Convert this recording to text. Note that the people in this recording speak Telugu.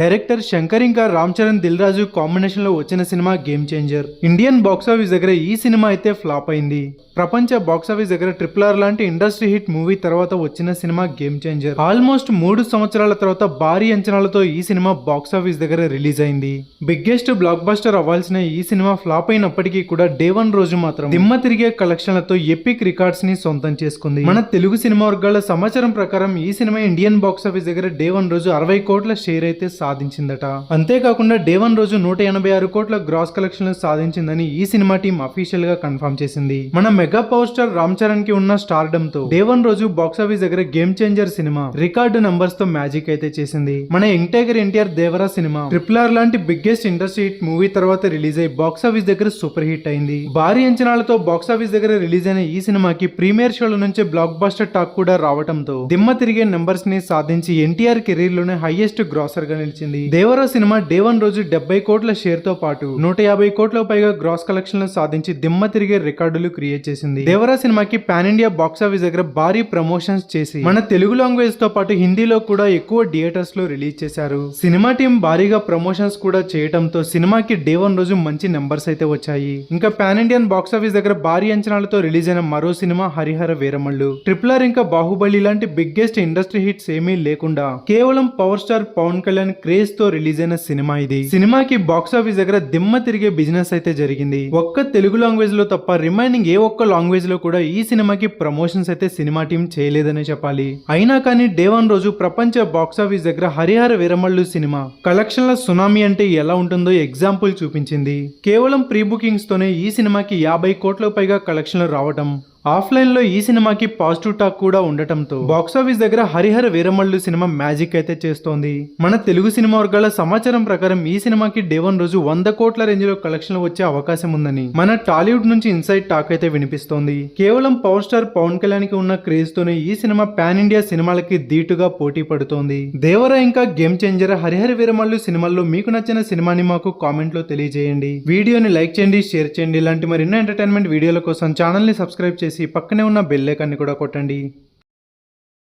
డైరెక్టర్ శంకర్ ఇంకా రామ్ చరణ్ దిల్ రాజు కాంబినేషన్లో వచ్చిన cinema Game Changer Indian box office దగ్గర ఈ సినిమా అయితే ఫ్లాప్ అయింది. ప్రపంచ బాక్స్ ఆఫీస్ దగ్గర ట్రిపుల్ ఆర్ లాంటి ఇండస్ట్రీ హిట్ మూవీ తర్వాత వచ్చిన సినిమా గేమ్ చేంజర్ ఆల్మోస్ట్ మూడు సంవత్సరాల తర్వాత భారీ అంచనాలతో ఈ సినిమా బాక్స్ ఆఫీస్ దగ్గర రిలీజ్ అయింది. బిగ్గెస్ట్ బ్లాక్ బస్టర్ అవ్వాల్సిన ఈ సినిమా ఫ్లాప్ అయినప్పటికీ కూడా డే వన్ రోజు మాత్రం దిమ్మ తిరిగే కలెక్షన్లతో ఎపిక్ రికార్డ్స్ని సొంతం చేసుకుంది. మన తెలుగు సినిమా వర్గాల సమాచారం ప్రకారం ఈ సినిమా ఇండియన్ బాక్స్ ఆఫీస్ దగ్గర డే వన్ రోజు అరవై కోట్ల షేర్ అయితే సాధించిందట. అంతేకాకుండా డే వన్ రోజు నూట ఎనభై ఆరు కోట్ల గ్రాస్ కలెక్షన్ సాధించిందని ఈ సినిమా టీం అఫీషియల్గా కన్ఫర్మ్ చేసింది. మన మెగా పవర్ స్టార్ రామ్ చరణ్కి ఉన్న స్టార్డమ్తో డే వన్ రోజు బాక్స్ ఆఫీస్ దగ్గర గేమ్ చేంజర్ సినిమా రికార్డు నంబర్స్తో మ్యాజిక్ అయితే చేసింది. మన ఎంటైగర్ NTR Devara cinema triple R లాంటి బిగ్గెస్ట్ ఇండస్ట్రీ హిట్ మూవీ తర్వాత రిలీజ్ అయ్యి బాక్స్ ఆఫీస్ దగ్గర సూపర్ హిట్ అయింది. భారీ అంచనాలతో బాక్స్ ఆఫీస్ దగ్గర రిలీజ్ అయిన ఈ సినిమాకి ప్రీమియర్ షోల నుంచి బ్లాక్ బస్టర్ టాక్ కూడా రావడంతో దిమ్మ తిరిగే నెంబర్స్ని సాధించి ఎన్టీఆర్ కెరీర్లోనే హైయెస్ట్ గ్రాసర్గా నిలిచింది. దేవరా సినిమా డే వన్ రోజు డెబ్బై కోట్ల షేర్తో పాటు నూట యాభై కోట్ల పైగా గ్రాస్ కలెక్షన్లు సాధించి దిమ్మ తిరిగే రికార్డులు క్రియేట్ చేసింది. దేవరా సినిమాకి పాన్ ఇండియా బాక్స్ ఆఫీస్ దగ్గర భారీ ప్రమోషన్స్ చేసి మన తెలుగు లాంగ్వేజ్తో పాటు హిందీలో కూడా ఎక్కువ థియేటర్స్లో రిలీజ్ చేశారు. సినిమా టీం భారీగా ప్రమోషన్స్ కూడా చేయడంతో సినిమాకి డే వన్ రోజు మంచి నెంబర్స్ అయితే వచ్చాయి. ఇంకా పాన్ ఇండియన్ బాక్స్ ఆఫీస్ దగ్గర భారీ అంచనాలతో రిలీజ్ అయిన మరో సినిమా హరిహర వీరమల్లు. ట్రిపులర్ ఇంకా బాహుబలి లాంటి బిగ్గెస్ట్ ఇండస్ట్రీ హిట్స్ ఏమీ లేకుండా కేవలం పవర్ స్టార్ పవన్ కళ్యాణ్ క్రేజ్తో రిలీజ్ అయిన సినిమా ఇది. సినిమాకి బాక్స్ ఆఫీస్ దగ్గర దిమ్మ తిరిగే బిజినెస్ అయితే జరిగింది. ఒక్క తెలుగు లాంగ్వేజ్లో తప్ప రిమైనింగ్ ఏ ఒక్క లాంగ్వేజ్లో కూడా ఈ సినిమాకి ప్రమోషన్స్ అయితే సినిమా టీం చేయలేదనే చెప్పాలి. అయినా కానీ డే వన్ రోజు ప్రపంచ బాక్స్ ఆఫీస్ దగ్గర హరిహర వీరమల్లు సినిమా. కలెక్షన్ల సునామీ అంటే ఎలా ఉంటుందో ఎగ్జాంపుల్ చూపించింది. కేవలం ప్రీ బుకింగ్స్ తోనే ఈ సినిమాకి యాభై కోట్ల పైగా కలెక్షన్లు రావటం. ఆఫ్లైన్లో ఈ సినిమాకి పాజిటివ్ టాక్ కూడా ఉండటంతో బాక్స్ ఆఫీస్ దగ్గర హరిహర వీరమల్లు సినిమా మ్యాజిక్ అయితే చేస్తోంది. మన తెలుగు సినిమా వర్గాల సమాచారం ప్రకారం ఈ సినిమాకి డే వన్ రోజు వంద కోట్ల రేంజ్లో కలెక్షన్లు వచ్చే అవకాశం ఉందని మన టాలీవుడ్ నుంచి ఇన్సైడ్ టాక్ అయితే వినిపిస్తోంది. కేవలం పవర్ స్టార్ పవన్ కళ్యాణ్కి ఉన్న క్రేజ్ తోనే ఈ సినిమా పాన్ ఇండియా సినిమాలకి ధీటుగా పోటీ పడుతోంది. దేవర ఇంకా గేమ్ చేంజర్ హరిహర వీరమల్లు సినిమాల్లో మీకు నచ్చిన సినిమాని మాకు కామెంట్లో తెలియజేయండి. వీడియోని లైక్ చేయండి షేర్ చేయండి. ఇలాంటి మరిన్నో ఎంటర్టైన్మెంట్ వీడియోల కోసం ఛానల్ని సబ్స్క్రైబ్ చేసి పక్కనే ఉన్న బెల్ ఐకాన్ని కూడా కొట్టండి.